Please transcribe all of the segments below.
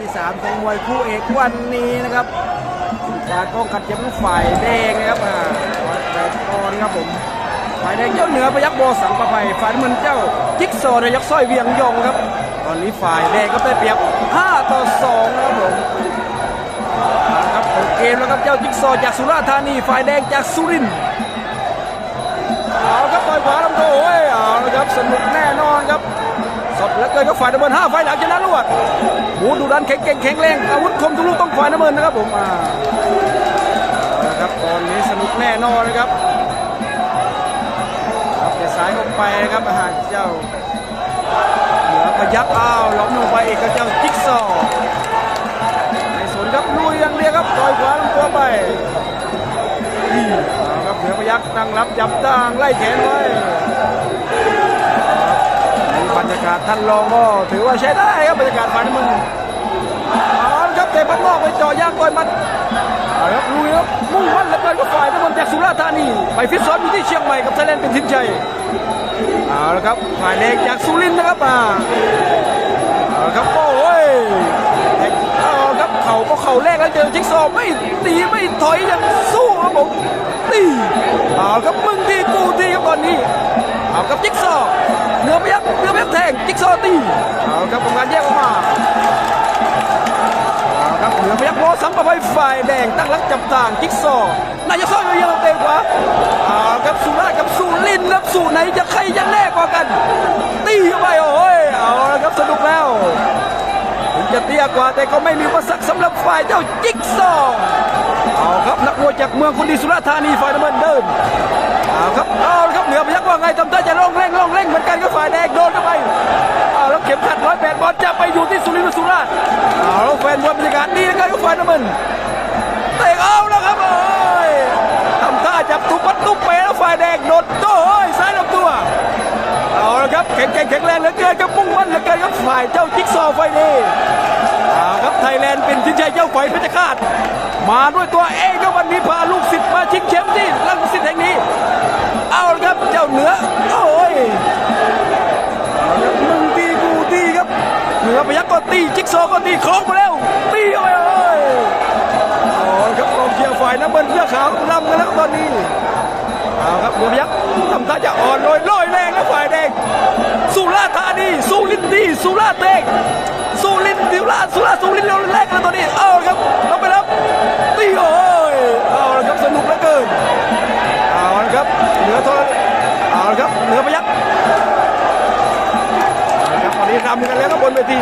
ที่3ของมวยคู่เอกวันนี้นะครับการป้องกันแชมป์ฝ่ายแดงนะครับอ่าแปดปอนครับผมฝ่ายแดงเจ้าเหนือพยักโบสังประภัยฝ่ายน้ำเงินเจ้าจิ๊กซอว์นายกสร้อยเวียงยงครับ ตอนนี้ฝ่ายแดงก็ได้เปรียบ 5 ต่อ 2 นะครับผมครับเปิดเกมแล้วครับเจ้าจิ๊กซอว์จากสุราษฎร์ธานีฝ่ายแดงจากสุรินทร์เอาครับต่อยขวาลำตัวโอ้ยเอาละครับสนุกแน่นอนครับ ดเหลือเกินก็ฝ่ายน้ำเงินห้าไฟหลังชนะรวดหมูดุดันแข็งเก่งแข็งแรงอาวุธคมทุกลูกต้องฝ่ายน้ำเงินนะครับผมอ่าเอาละครับตอนนี้สนุกแน่นอนนะครับครับแต่ซ้ายออกไปนะครับอาหารเจ้าเหนือพยักอ้าวล้อมลงไปอีกกับเจ้าจิ๊กซอว์ในสนครับลุยอย่างเดียวครับต่อยขวาลำตัวไปครับเหนือพยักตั้งรับยับตั้งไล่แขนไว้ บรรยากาศท่านรองก็ถือว่าใช้ได้ครับบรรยากาศฝ่ายน้ำมันเอาละครับเตะพัดนอกไปเจาะยางต่อยมัดเอาละครับลุยครับมุ่งมั่นเหลือเกินก็ฝ่ายน้ำมันจากสุราษฎร์ธานีไปฟิตซ้อมอยู่ที่เชียงใหม่กับไทยแลนด์เป็นทินชัยเอาละครับฝ่ายแดงจากสุรินทร์นะครับมาเอาละครับโอ้ยเอาครับเข่าก็เข่าแรกแล้วเจอจิ๊กซอว์ไม่ตีไม่ถอยยังสู้ครับผมตีเอาครับมึงทีกูทีครับตอนนี้เอาครับจิ๊กซอว์ เหนือพยักเหนือพยักแทงจิ๊กซอว์ตีเอาครับกรรมการแยกออกมาเอาครับเหนือพยักโลสัมประภัยฝ่ายแดงตั้งรักจับทางจิ๊กซอว์นายกซ้อยเยียวเตะขวาเอาครับสุราษฎร์กับสุรินทร์ครับสู่ไหนจะใครจะแน่กว่ากัน ตีเข้าไปโอ้ยเอาละครับสนุกแล้วถึงจะเตี้ยกว่าแต่ก็ไม่มีอุปสรรคสำหรับ ฝ่ายเจ้าจิ๊กซอเอาครับนักมวยจากเมืองคุนดีสุราธานีฝ่ายน้ำเงินเดินเอาครับเอาครับเหนือพยักว่าไงทำท่าจะล่องเร่งล่องเร่งเหมือนกันก็ฝ่ายแดงโดนเข้าไปเอาแล้วเข็มขัดร้อยแปดบอลจะไปอยู่ที่สุรินทร์สุราษฎร์เอาแล้วแฟนมวยบรรยากาศดีนะครับก็ฝ่ายน้ำเงินเตะเอาแล้วครับโอ้ยทำท่าจับตุบปัดตุบเปแล้วฝ่ายแดงโดนโต้โอ้ยซ้ายลำตัวเอาละครับแข็งแกร่งแข็งแรงเหลือเกินครับ มุ่งมั่นเหลือเกินครับฝ่ายเจ้าจิ๊กซอไฟเดย์เอาครับไทยแลนด์เป็นชิงชัยเจ้าไฟเพชรฆาตมาด้วยตัวเองครับวันนี้พาลูกศิษย์มาชิงแชมป์ที่ลังสิตแห่งนี้ เอาละครับเจ้าเหนือโอ้ยมึงตีกูตีครับ เหนือพยักก็ตีจิ๊กซอก็ตีโค้งมาแล้วตีเข้าไปเอ้ยอาละครับกองเชียร์ฝ่ายน้ำเงินเสื้อขาวนำกันแล้วตอนนี้เอาครับเหนือพยัก ทำท่าจะอ่อนลอยลอยแรงแล้วฝ่ายแดง สุราธานีสุรินทร์ดีสุราษฎร์แดงสุรินทร์ดิวราสุราสุรินทร์เราแรกแล้วตอนนี้เอาครับเราไปรับตีโอ้ยเอาละครับสนุกเหลือเกินเอาละครับเหนือทรเอาละครับเหนือพยักเอาละครับตอนนี้รำกันแล้วครับบนเวที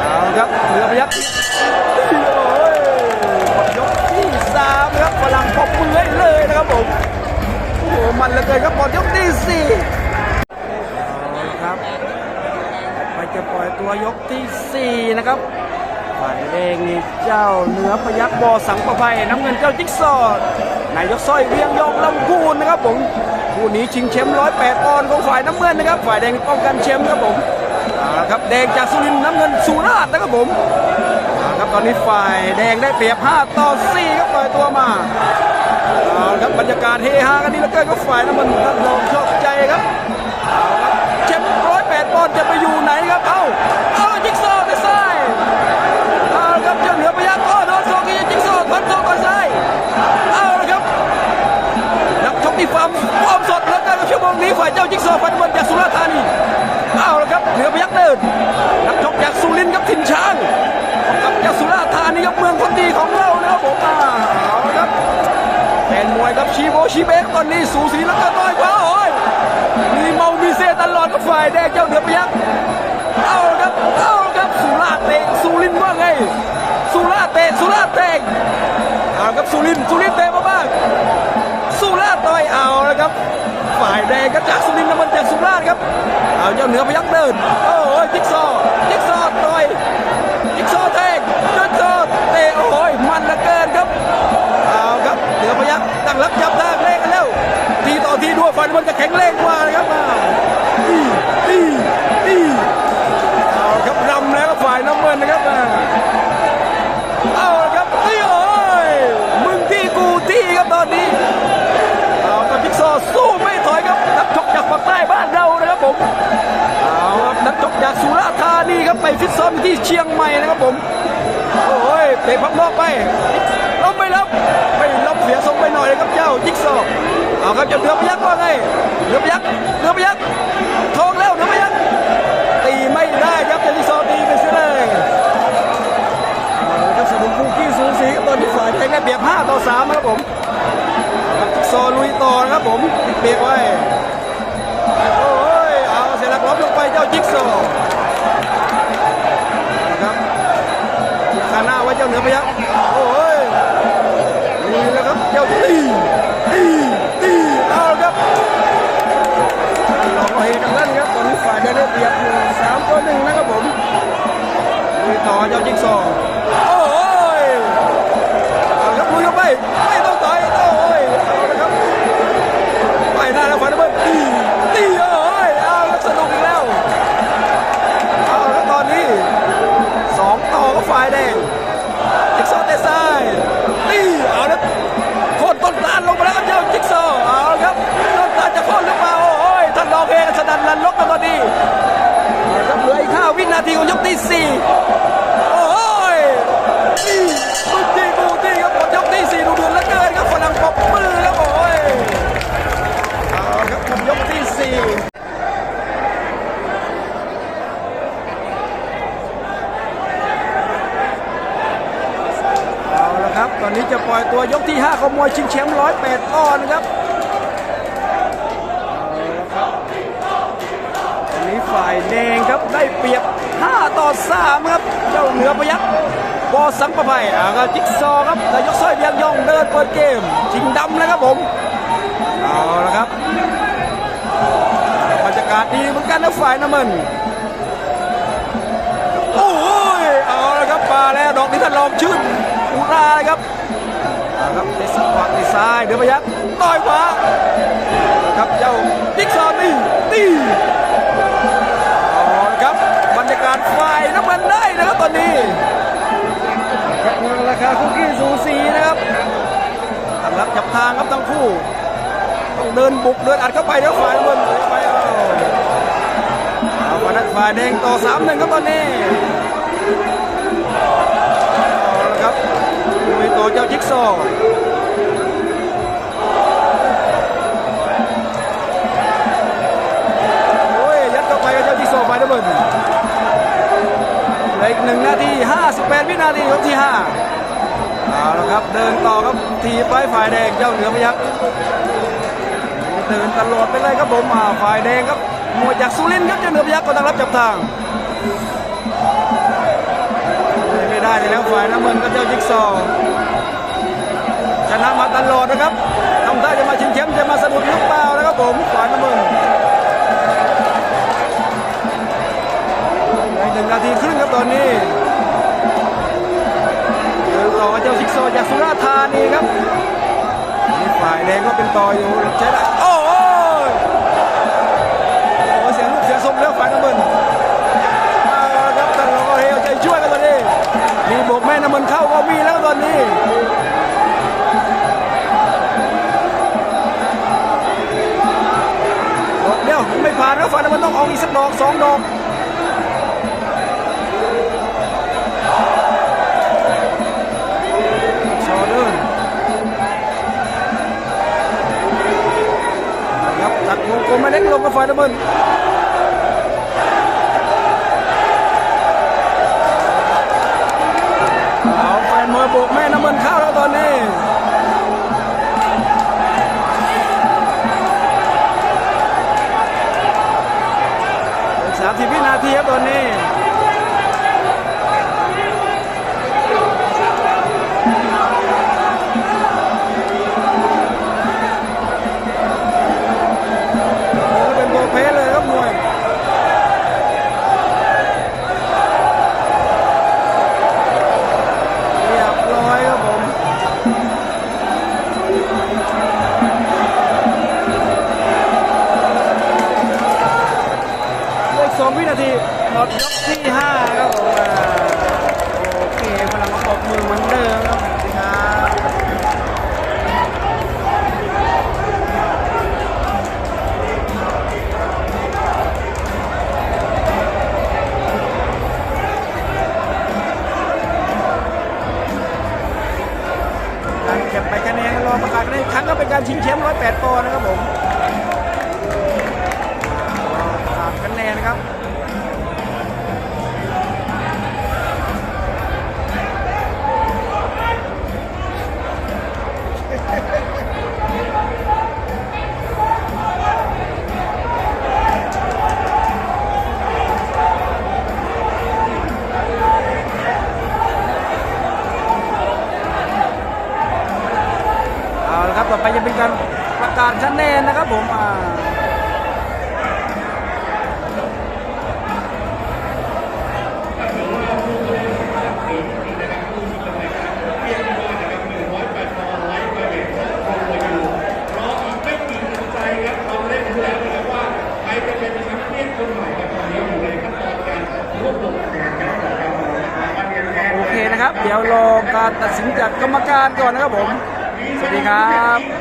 เอาละครับเหนือพยัก เลือเกินครับหมดยกที่สี่เอาละครับไปจะปล่อยตัวยกที่สี่นะครับฝ่ายแดงนี่เจ้าเหนือพยักบอสังประภัยน้ำเงินเจ้าจิ๊กซอว์นายกสร้อยเวียงยองลำพูนนะครับผมคู่นี้ชิงแชมป์ร้อยแปดปอนของฝ่ายน้ำเงินนะครับ ฝ่ายแดงป้องกันแชมป์ครับผมครับแดงจากสุรินทร์น้ำเงินสุราษฎร์นะครับผมครับตอนนี้ฝ่ายแดงได้เปรียบ5ต่อ4ครับปล่อยตัวมา เอาครับบรรยากาศเฮฮากันนี่แล้วเกินก็ฝ่ายน้ำมันท่านรองชอบใจครับเอาครับร้อยแปดปอนด์จะไปอยู่ไหนครับเอ้า ชีโบชีเบกตอนนี้สูสีแล้วก็ต่อยขวาโอ้ยมีเมามีเซตลอดกับฝ่ายแดงเจ้าเหนือพยักเอาครับเอาครับสุราเตะสุรินว่าไงสุราเตะสุราเตะเอาครับสุรินสุรินเตะมาบ้างสุราต่อยเอาแล้วครับ ฝ่ายแดงก็จากสุรินทร์นะมันจากสุราครับเอาเจ้าเหนือพยักเดินโอ้ย ที่เชียงใหม่นะครับผม โอ้ยเตะพับนอกไปล้มไม่ล้มไม่ล้มเสียทรงไปหน่อยครับเจ้าจิ๊กซอว์เอาครับเจ้าเดือพยักษ์ว่าไงเดือพยักษ์เดือพยักทองแล้วเดือพยักตีไม่ได้ครับเจ้าจิ๊กซอว์ตีไปเสียเลยเอาละครับสนุกคู่ขี้สูสีครับตอนที่ฝ่ายแดงได้เปรียบ5ต่อ3นะครับผมจิ๊กซอว์ลุยต่อนะครับผมติดเบไว้โอ้ยเอาเสร็จแล้วล้มลงไปเจ้าจิ๊กซอ เจ้าเหนือพยักโอ้ยนี่แหล้วครับเจ้าตีตีตีเอาละครับลองเฮกันนั่นครับตอนนี้ฝ่ายได้ได้เปรียบอยู่สามต่อหนึ่งนะครับผมต่อเจ้าจิ๊กซอโอ้ยเอาครับลุยเข้าไปไม่ นาทีของยกที่สี่โอ้ยนี่บุกจี้บูจี้ครับหมดยกที่สี่ดูเดือดเหลือเกินครับฝรั่งปบมือแล้วโอ้ยเอาครับผมยกที่สี่เอาละครับ ตอนนี้จะปล่อยตัวยกที่5ของมวยชิงแชมป์108ปอนด์นะครับเอาละครับตอนนี้ฝ่ายแดงครับได้เปรียบ 5 ต่อ 3 ครับ เจ้าเหนือพยักบอสังประภัยอ่าครับจิ๊กซอว์ครับแต่ยกสร้อยเบียงย่องเดินเปิดเกมชิงดำแล้วครับผม เอาละครับบรรยากาศดีเหมือนกันนะฝ่ายน้ำมันโอ้ยเอาละครับมาแล้วดอกนี้ท่านลองชื่นอุราครับเอาครับเตะสวักในซ้ายเดือพยักต่อยขวาครับเจ้าจิ๊กซอว์ตีตี บรรยากาศฝ่ายน้ำมันได้นะครับตอนนี้ครับราคาคุกกี้สูสีนะครับตั้งรับจับทางครับทั้งคู่ต้องเดินบุกเดินอัดเข้าไปเดี๋ยวฝ่ายน้ำเงินไปเอาเอาฝ่ายนักฝ่ายแดงต่อสามหนึ่งครับตอนนี้เอาละครับลุยต่อเจ้าจิ๊กซอ นาทียกที่ห้าเอาละครับเดินต่อครับทีไปฝ่ายแดงเจ้าเหนือพยักเดินตลอดไปเลยครับผมอ่าฝ่ายแดงครับมวยจากสุรินทร์ครับเจ้าเหนือพยักก็ต้องรับจับทางไม่ได้เลยแล้วฝ่ายน้ำเงินก็เจ้าจิ๊กซอชนะมาตลอดนะครับทำท่าจะมาชิงแชมป์จะมาสะดุดหรือเปล่านะครับผมฝ่ายน้ำเงินในหนึ่งนาทีครึ่งครับตอนนี้ ต่อเจ้าจิ๊กซจากสุราษฎร์ธานีครับนี่ฝ่ายแดงก็เป็นต่ออยู่ใช่ไหมโอ้ยโอ้เสียงลูกเสียงสมแล้วฝ่ายน้ำมันเอาละครับท่านรองก็เฮาใจช่วยกันตอนนี้มีโบกแม่น้ำมันเข้าก็มีแล้วตอนนี้ดอกเดียวไม่ผ่านแล้วฝ่ายน้ำมันต้องออกอีกสักดอกสองดอก ตัวมไม่เล็กลงกับไฟน้ำมันเอาแฟนมวยโบกแม่น้ำมันเข้าแล้วตอนนี้สามสิบวินาทีครับตอนนี้ ดยกที่ห้าครับผมโอเคพลังประบมือเหมือนเดิมครับครับการเก็บไปคะแนนรอประกาศคะแนนครั้งก็เป็นการชิงแชมป์108ปอนด์นะครับผมปรกคะแนนนะครับ การก่อนนะครับผม สวัสดีครับ